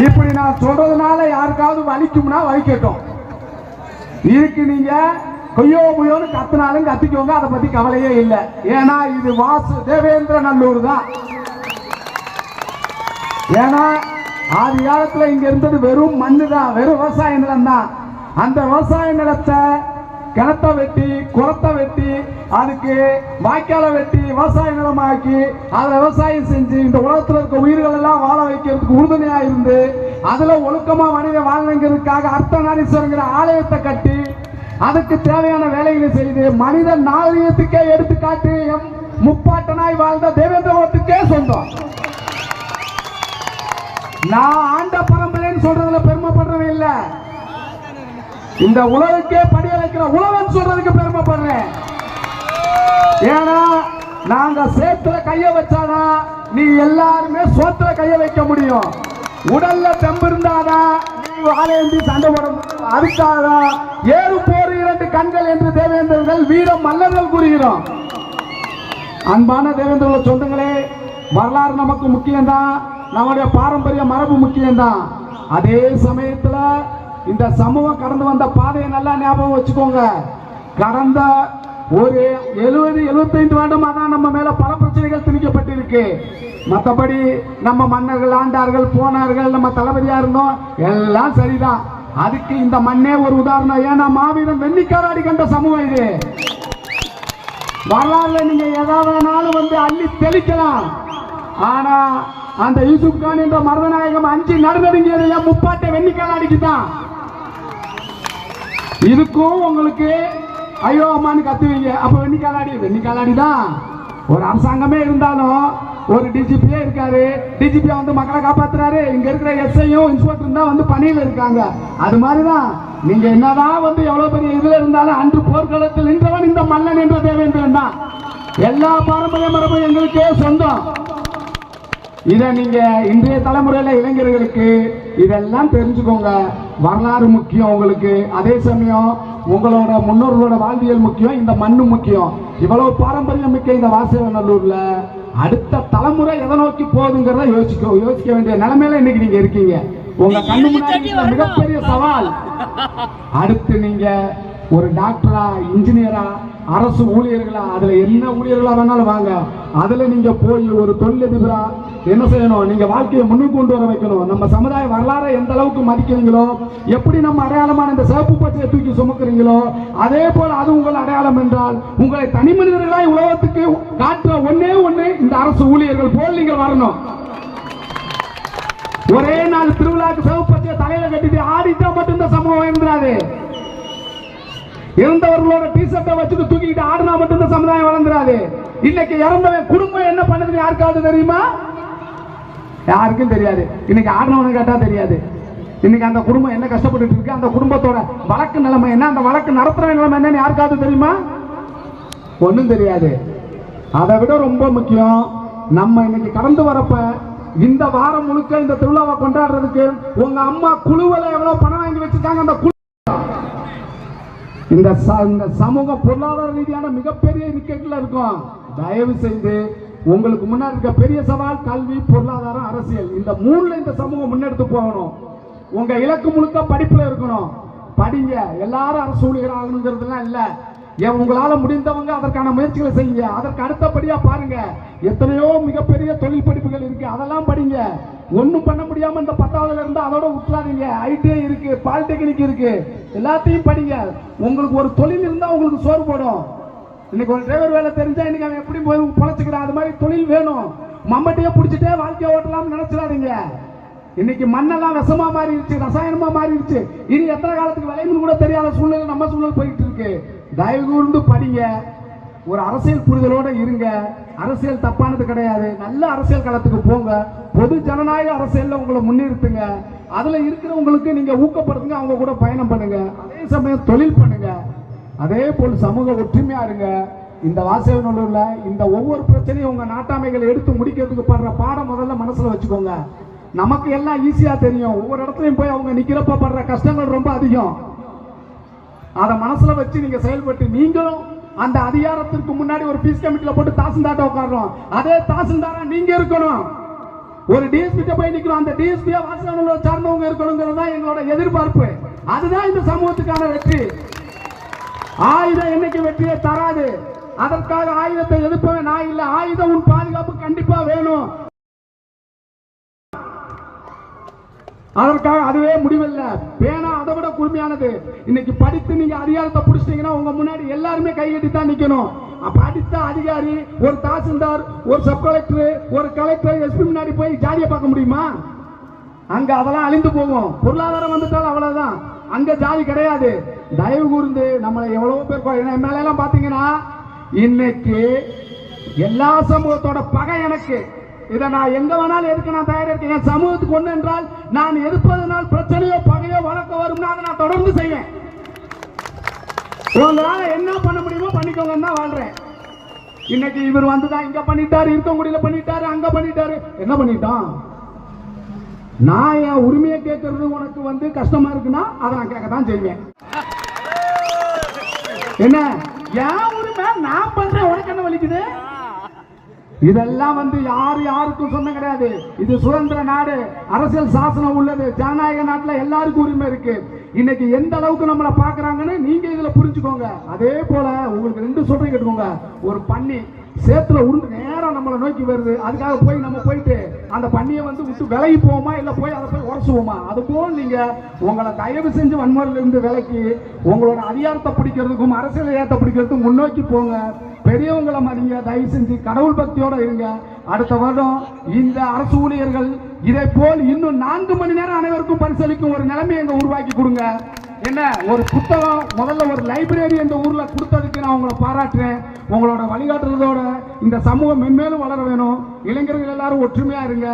இப்படி நான் சொல்றதுனால யாருக்காவது வலிக்கும்னா வலிக்கட்டும் இதுக்கு நீங்க கொய்யோ முயோன்னு கத்துனாலும் கத்திக்கோங்க அதை பத்தி கவலையே இல்லை. ஏன்னா இது வாசு தேவேந்திர நல்லூர் தான். ஏன்னா ஆதி காலத்துல இங்க இருந்தது வெறும் மண்ணு தான் வெறும் விவசாய நிலம் தான் அந்த விவசாய நிலத்தை கிணத்த வெட்டி குளத்தை வெட்டி அதுக்கு வாய்க்காலை வெட்டி விவசாய நிலமாக்கி அதை விவசாயம் செஞ்சு இந்த உலகத்தில் இருக்க உயிர்கள் எல்லாம் வாழ வைக்கிறதுக்கு உறுதுணையா இருந்து அதுல ஒழுக்கமா மனித வாழணுங்கிறதுக்காக அர்த்தநாரீஸ்வரங்கிற ஆலயத்தை கட்டி அதுக்கு தேவையான வேலைகளை செய்து மனித நாகரிகத்துக்கே எடுத்துக்காட்டு எம் முப்பாட்டனாய் வாழ்ந்த தேவேந்திரவத்துக்கே சொந்தம். நான் ஆண்ட பரம்பரைன்னு சொல்றதுல இந்த உலகுக்கே படியலைக்கிற உலகம் சொல்றதுக்கு பெருமைப்படுறேன். ஏன்னா நாங்க சேத்துல கைய வச்சாதான் நீ எல்லாருமே சோத்துல கைய வைக்க முடியும். உடல்ல தெம்பு இருந்தாதான் நீ வாழேந்தி சண்டை போட முடியும். ஏறு போர் இரண்டு கண்கள் என்று தேவேந்திரர்கள் வீரம் மல்லர்கள் கூறுகிறோம். அன்பான தேவேந்திர சொந்தங்களே வரலாறு நமக்கு முக்கியம்தான். நம்முடைய பாரம்பரிய மரபு முக்கியம்தான். அதே சமயத்துல இந்த சமூகம் கடந்து வந்த பாதையை நல்லா ஞாபகம் வச்சுக்கோங்க. கடந்த ஒரு எழுபது எழுபத்தைந்து வருடமா தான் நம்ம மேல பல பிரச்சனைகள் திணிக்கப்பட்டிருக்கு. மற்றபடி நம்ம மன்னர்கள் ஆண்டார்கள் போனார்கள் நம்ம தளபதியா இருந்தோம். எல்லாம் சரிதான். அதுக்கு இந்த மண்ணே ஒரு உதாரணம். ஏன்னா மாவீரன் வெள்ளிக்காராடி கண்ட சமூகம் இது. வரலாறுல நீங்க எதாவதுனாலும் வந்து அள்ளி தெளிக்கலாம். ஆனா அந்த யூசுப் கான் என்ற மருதநாயகம் அஞ்சு நடுநடுங்கியது முப்பாட்டை வெள்ளிக்காராடிக்கு தான் இதுக்கும் உங்களுக்கு ஐயோ அம்மான்னு கத்துவீங்க அப்ப வெண்ணிக்காலாடி வெண்ணிக்காலாடி தான் ஒரு அரசாங்கமே இருந்தாலும் ஒரு டிஜிபியே இருக்காரு. டிஜிபியா வந்து மக்களை காப்பாத்துறாரு. இங்க இருக்கிற எஸ்ஐயும் இன்ஸ்பெக்டரும் தான் வந்து பணியில இருக்காங்க. அது மாதிரிதான். நீங்க என்னதான் வந்து எவ்வளவு பெரிய இதுல இருந்தாலும் அன்று போர்க்களத்தில் நின்றவன் இந்த மல்லன் என்ற தேவேந்திரன் தான். எல்லா பாரம்பரிய மரபும் எங்களுக்கே சொந்தம். இதை நீங்க இன்றைய தலைமுறையில இளைஞர்களுக்கு இதெல்லாம் தெரிஞ்சுக்கோங்க. வரலாறு முக்கியம் உங்களுக்கு. அதே சமயம் உங்களோட முன்னோர்களோட வாழ்வியல் முக்கியம் இந்த மண்ணு முக்கியம். இவ்வளவு பாரம்பரியம் மிக்க இந்த வாசவநல்லூர்ல அடுத்த தலைமுறை எதை நோக்கி போகுதுங்கிறத யோசிக்க யோசிக்க வேண்டிய நிலைமையில இன்னைக்கு நீங்க இருக்கீங்க. உங்க கண்ணு முன்னாடி மிகப்பெரிய சவால். அடுத்து நீங்க ஒரு டாக்டரா இன்ஜினியரா அரசு ஊழியர்களா? அதுல என்ன ஊழியர்களா வேணாலும் வாங்க. அதுல நீங்க போய் ஒரு தொழிலதிபரா என்ன செய்யணும்? நீங்க வாழ்க்கையை முன்னுக்கு கொண்டு வர வைக்கணும். நம்ம சமுதாய வரலாறை எந்த அளவுக்கு மதிக்கிறீங்களோ எப்படி நம்ம அடையாளமான இந்த சிவப்பு பச்சையை தூக்கி சுமக்கிறீங்களோ அதே போல அது உங்கள் அடையாளம் என்றால் உங்களை தனி மனிதர்களாய் உலகத்துக்கு காட்டுற ஒன்னே ஒண்ணு இந்த அரசு ஊழியர்கள் போல் நீங்கள் வரணும். ஒரே நாள் திருவிழாக்கு சிவப்பு பச்சையை தலையில கட்டிட்டு ஆடிட்டா மட்டும் இந்த சமூகம் இருந்துராது இறந்தவர்களோட டிஷர்ட்டை வச்சுட்டு தூக்கிட்டு ஆடினா மட்டும் இந்த சமுதாயம் வளர்ந்துடாது இன்னைக்கு இறந்தவன் குடும்பம் என்ன பண்ணுதுன்னு யாருக்காவது தெரியுமா? யாருக்கும் தெரியாது. இன்னைக்கு ஆடினவனு கேட்டா தெரியாது. இன்னைக்கு அந்த குடும்பம் என்ன கஷ்டப்பட்டுட்டு இருக்கு? அந்த குடும்பத்தோட வழக்கு நிலைமை என்ன? அந்த வழக்கு நடத்துற நிலைமை என்னன்னு யாருக்காவது தெரியுமா? ஒன்றும் தெரியாது. அதை விட ரொம்ப முக்கியம் நம்ம இன்னைக்கு கடந்து வரப்ப இந்த வாரம் முழுக்க இந்த திருவிழாவை கொண்டாடுறதுக்கு உங்க அம்மா குழுவில் எவ்வளவு பணம் வாங்கி வச்சிருக்காங்க? அந்த குழு இந்த ச- இந்த சமூக பொருளாதார ரீதியான மிகப்பெரிய இக்கட்டில் இருக்கும். தயவு செய்து உங்களுக்கு முன்னாடி இருக்க பெரிய சவால் கல்வி பொருளாதாரம் அரசியல். இந்த மூணுல இந்த சமூகம் முன்னெடுத்து போகணும். உங்க இலக்கு முழுக்க படிப்புல இருக்கணும். படிங்க. எல்லாரும் அரசு ஊழியர் ஆகணுங்கிறதுலாம் இல்லை. ஏன் உங்களால முடிந்தவங்க அதற்கான முயற்சிகளை செய்யுங்க? அதற்கு அடுத்தபடியா பாருங்க. எத்தனையோ மிகப்பெரிய தொழில் படிப்புகள் இருக்கு. அதெல்லாம் படிங்க. ஒன்றும் பண்ண முடியாம இந்த பத்தாவதுல இருந்து அதோட விட்டுறாதீங்க ஐடிஐ இருக்கு பாலிடெக்னிக் இருக்கு. எல்லாத்தையும் படிங்க. உங்களுக்கு ஒரு தொழில் இருந்தா உங்களுக்கு சோறு போடும். இன்னைக்கு ஒரு டிரைவர் வேலை தெரிஞ்சா இன்னைக்கு அவன் எப்படி போய் பொழைச்சுக்கிறான். அது மாதிரி தொழில் வேணும். மம்மட்டையே பிடிச்சிட்டே வாழ்க்கையை ஓட்டலாம்னு நினைச்சிடாதீங்க. இன்னைக்கு மண்ணெல்லாம் விஷமா மாறிடுச்சு ரசாயனமா மாறிடுச்சு. இனி எத்தனை காலத்துக்கு விளையும்னு கூட தெரியாத சூழ்நிலை நம்ம சூழ்நிலை போயிட்டு இருக்கு. தயவுகூர்ந்து படிங்க. ஒரு அரசியல் புரிதலோட இருங்க. அரசியல் தப்பானது கிடையாது. நல்ல அரசியல் களத்துக்கு போங்க. பொது ஜனநாயக அரசியல்ல உங்களை முன்னிறுத்துங்க. அதுல இருக்கிறவங்களுக்கு நீங்க ஊக்கப்படுத்துங்க. அவங்க கூட பயணம் பண்ணுங்க. அதே சமயம் தொழில் பண்ணுங்க. அதே போல் சமூக ஒற்றுமையா இருங்க. இந்த வாசகநல்லூர்ல இந்த ஒவ்வொரு பிரச்சனையும் உங்க நாட்டாமைகளை எடுத்து முடிக்கிறதுக்கு படுற பாடம் முதல்ல மனசுல வச்சுக்கோங்க. நமக்கு எல்லாம் ஈஸியா தெரியும். ஒவ்வொரு இடத்துலயும் போய் அவங்க நிக்கிறப்ப படுற கஷ்டங்கள் ரொம்ப அதிகம். அதை மனசுல வச்சு நீங்க செயல்பட்டு நீங்களும் அந்த அதிகாரத்திற்கு முன்னாடி ஒரு பீஸ் கமிட்டில போட்டு தாசில்தார்ட்ட உட்காரணும். அதே தாசில்தாரா நீங்க இருக்கணும். ஒரு டிஎஸ்பி போய் நிக்கிறோம் அந்த டிஎஸ்பி வாசகங்களை சார்ந்தவங்க இருக்கணுங்கிறது தான் எங்களோட எதிர்பார்ப்பு. அதுதான் இந்த சமூகத்துக்கான வெற்றி. ஆயுதம் என்னைக்கு வெற்றியை தராது. அதற்காக ஆயுதத்தை எதிர்ப்பவன் நான் இல்லை. ஆயுதம் உன் பாதுகாப்பு கண்டிப்பா வேணும். அதற்காக அதுவே முடிவில்லை. பேனா அதை விட கூர்மையானது. இன்னைக்கு படித்து நீங்க அதிகாரத்தை பிடிச்சிட்டீங்கன்னா உங்க முன்னாடி எல்லாருமே கைகட்டி தான் நிக்கணும் படித்த அதிகாரி ஒரு தாசில்தார் ஒரு சப் கலெக்டர் ஒரு கலெக்டர் எஸ்பி முன்னாடி போய் ஜாலியை பார்க்க முடியுமா? அங்க அதெல்லாம் அழிந்து போகும். பொருளாதாரம் வந்துட்டாலும் அவ்வளவுதான். அங்க ஜாதி கிடையாது. தயவு கூர்ந்து நம்மளை எவ்வளவு பேர் கொ- மேல எல்லாம் பாத்தீங்கன்னா இன்னைக்கு எல்லா சமூகத்தோட பகை எனக்கு. இதை நான் எங்க வேணாலும் எதுக்கு நான் தயாரா இருக்கேன் என் சமூகத்துக்கு ஒண்ணு என்றால் நான் எதிர்ப்பதனால் பிரச்சனையோ பகையோ வழக்க வரும்னா அதை நான் தொடர்ந்து செய்வேன். உங்களால என்ன பண்ண முடியுமோ பண்ணிக்கோங்கன்னு தான் வாழ்றேன். இன்னைக்கு இவர் வந்துதான் இங்க பண்ணிட்டாரு இருக்கங்குடியில பண்ணிட்டாரு அங்க பண்ணிட்டாரு. என்ன பண்ணிட்டான்? நான் என் உரிமையை கேட்கறது உனக்கு வந்து கஷ்டமா இருக்குன்னா அதை நான் கேட்க தான் செய்வேன். என்ன? என் உரிமை நான் பண்றேன் உனக்கு என்ன வலிக்குது? இதெல்லாம் வந்து யாரு யாருக்கும் சொந்தம் கிடையாது. இது சுதந்திர நாடு அரசியல் சாசனம் உள்ளது ஜனநாயக நாட்டுல எல்லாருக்கும் உரிமை இருக்கு. இன்னைக்கு எந்த அளவுக்கு நம்மளை பாக்குறாங்கன்னு நீங்க இதுல புரிஞ்சுக்கோங்க. அதே போல உங்களுக்கு ரெண்டு சொல்றேன் கேட்டுக்கோங்க. ஒரு பண்ணி சேத்துல உருண்டு நேரம் நம்மளை நோக்கி வருது. அதுக்காக போய் நம்ம போயிட்டு அந்த பண்ணியை வந்து விட்டு விலகி போவோமா? இல்லை போய் அதை போய் உரசுவோமா? அது போல் நீங்கள் உங்களை தயவு செஞ்சு வன்முறையிலிருந்து விலக்கி உங்களோட அதிகாரத்தை பிடிக்கிறதுக்கும் அரசியல் அதிகாரத்தை பிடிக்கிறதுக்கும் முன்னோக்கி போங்க. பெரியவங்களை மதிங்க தயவு செஞ்சு கடவுள் பக்தியோடு இருங்க. அடுத்த வருடம் இந்த அரசு ஊழியர்கள் இதை போல் இன்னும் நான்கு மணி நேரம் அனைவருக்கும் பரிசளிக்கும் ஒரு நிலைமையை எங்க உருவாக்கி கொடுங்க. என்ன ஒரு புத்தகம் முதல்ல ஒரு லைப்ரரி இந்த ஊரில் கொடுத்ததுக்கு நான் உங்களை பாராட்டுறேன். உங்களோட வழிகாட்டுறதோட இந்த சமூகம் மென்மேலும் வளர வேணும். இளைஞர்கள் எல்லாரும் ஒற்றுமையாக இருங்க.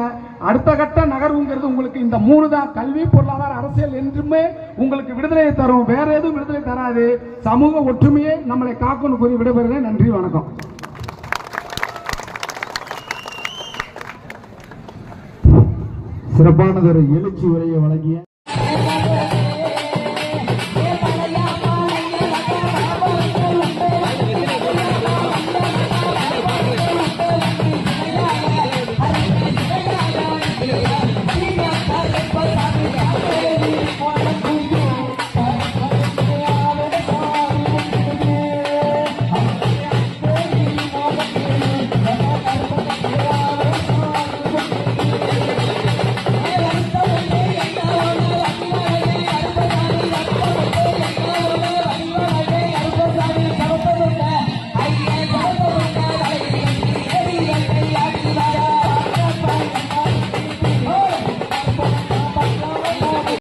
அடுத்த கட்ட நகர்வுங்கிறது உங்களுக்கு இந்த மூணு தான். கல்வி பொருளாதார அரசியல் என்றுமே உங்களுக்கு விடுதலையை தரும். வேற எதுவும் விடுதலை தராது. சமூக ஒற்றுமையே நம்மளை காக்கணும் கூறி விடைபெறுகிறேன். நன்றி வணக்கம். சிறப்பானதொரு எழுச்சி உரையை வழங்கிய